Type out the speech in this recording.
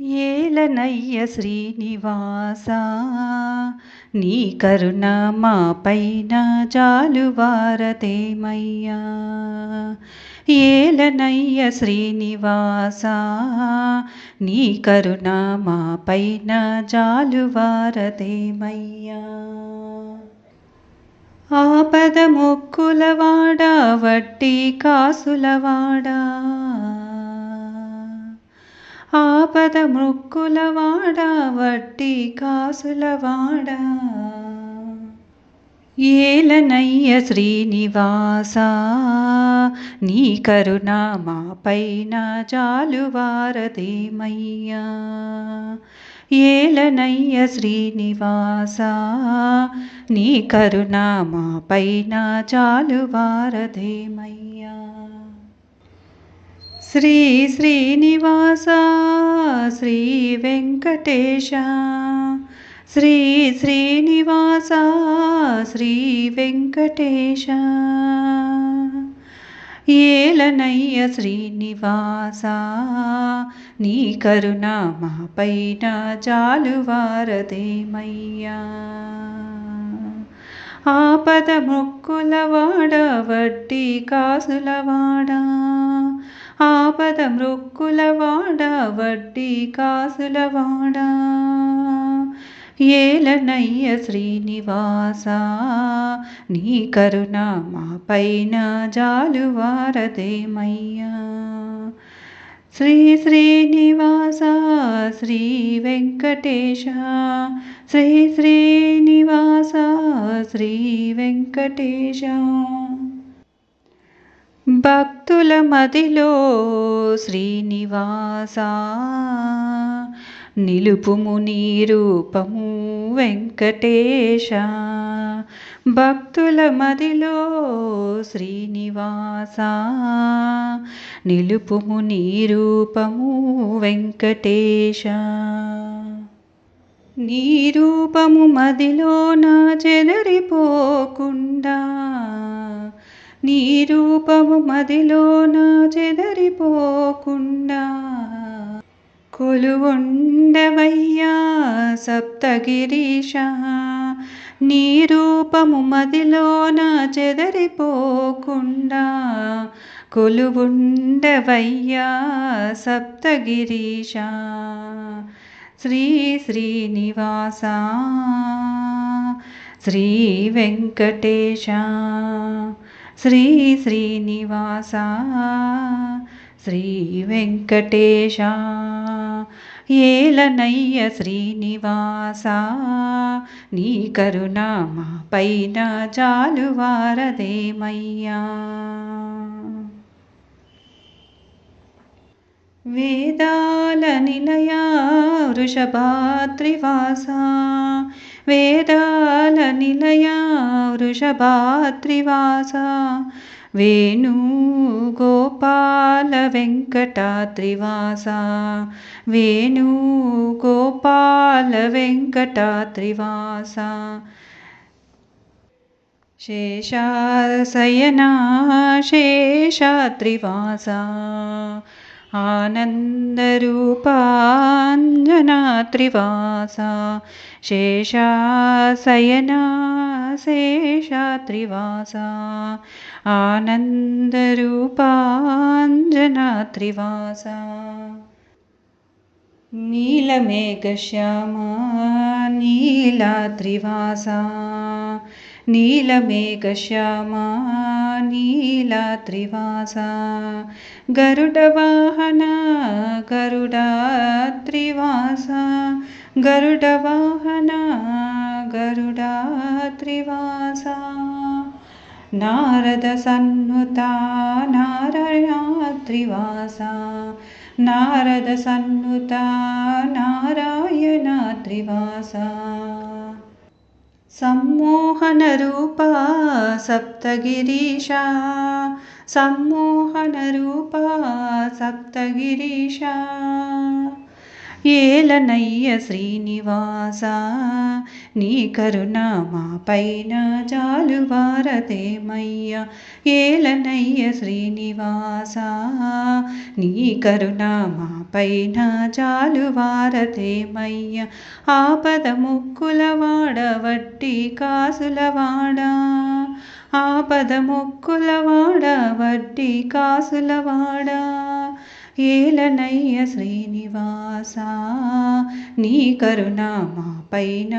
ఏలనయ్య శ్రీనివాస నీ కరుణ మా పైన జాలువారతేమయ్యా ఏలనయ్య శ్రీనివాస నీ కరుణ మా పైన జాలువారతేమయ్యా ఆపద మొక్కులవాడా వట్టి కాసులవాడా ఆపద మొక్కులవాడ వట్టి కాసులవాడా ఏలనయ్య శ్రీనివాస నీ కరుణ మాపైన జాలువారదేమయ్యా. ఏలనయ్య శ్రీనివాస నీ కరుణ మాపైన జాలువారదేమయ్యా. శ్రీ శ్రీనివాస శ్రీ వెంకటేశ శ్రీ శ్రీనివాస శ్రీ వెంకటేశ. ఏలనయ్య శ్రీనివాస నీ కరుణ మాపైన జాలువారదేమయ్యా. ఆపద మొక్కులవాడ వడ్డీ కాసులవాడా ఆపద మృక్కులవాడ వడ్డీ కాసులవాడా ఏలనయ్య శ్రీనివాస నీ కరుణ మాపైన జాలువారదేమయ్యా శ్రీ శ్రీనివాస శ్రీ వెంకటేశ శ్రీ శ్రీనివాస శ్రీ వెంకటేశ. భక్తుల మదిలో శ్రీనివాస. నిలుపుము నీ రూపము వెంకటేశ. భక్తుల మదిలో శ్రీనివాస. నిలుపుము నీ రూపము వెంకటేశ. నీ రూపము మదిలో నా చెదరిపోకుండా నీ రూపము మదిలోన చెదరిపోకుండా. కొలువుండవయ్యా సప్తగిరీశ నీ రూపము మదిలోన చెదరిపోకుండా. కొలువుండవయ్యా సప్తగిరీశ శ్రీ శ్రీనివాస శ్రీ వెంకటేశ. శ్రీ శ్రీనివాస శ్రీ వెంకటేశ ఏలనయ్య శ్రీనివాస నీ కరుణ మా పైన జాలువారదేమయ్యా. వేదాల నిలయ వృషభాద్రివాస वेदालनिलया वृषभात्रिवासा वेणुगोपालवेङ्कटात्रिवासा वेणुगोपालवेङ्कटात्रिवास शेषासयना शेषात्रिवासा आनन्दरूपाञ्जनात्रिवास शेषा शयना सेषा त्रिवासा आनन्दरूपाञ्जनात्रिवास। नीलमेकश्यामा नीलात्रिवास। नीलमेकश्यामा नीलात्रिवास गरुडवाहना गरुडात्रिवास गरुडवाहना गरुडात्रिवास। नारदसन्नुता सान्नुता नारायणद्रिवास नारद सानुता नारायणद्रिवास సప్తగిరీశ సమ్మోహన రూప సప్తగిరీశ. ఏలనయ్య శ్రీనివాస నీ కరుణ మాపైన జాలువారదేమయ్య. ఏలనయ్య శ్రీనివాస నీ కరుణ మాపైన జాలువారదేమయ్య ఆపద ముక్కులవాడ వడ్డీ కాసులవాడా ఆపద ముక్కులవాడ వడ్డీ కాసులవాడా ఏలనయ్య శ్రీనివాస నీ కరుణ మాపైన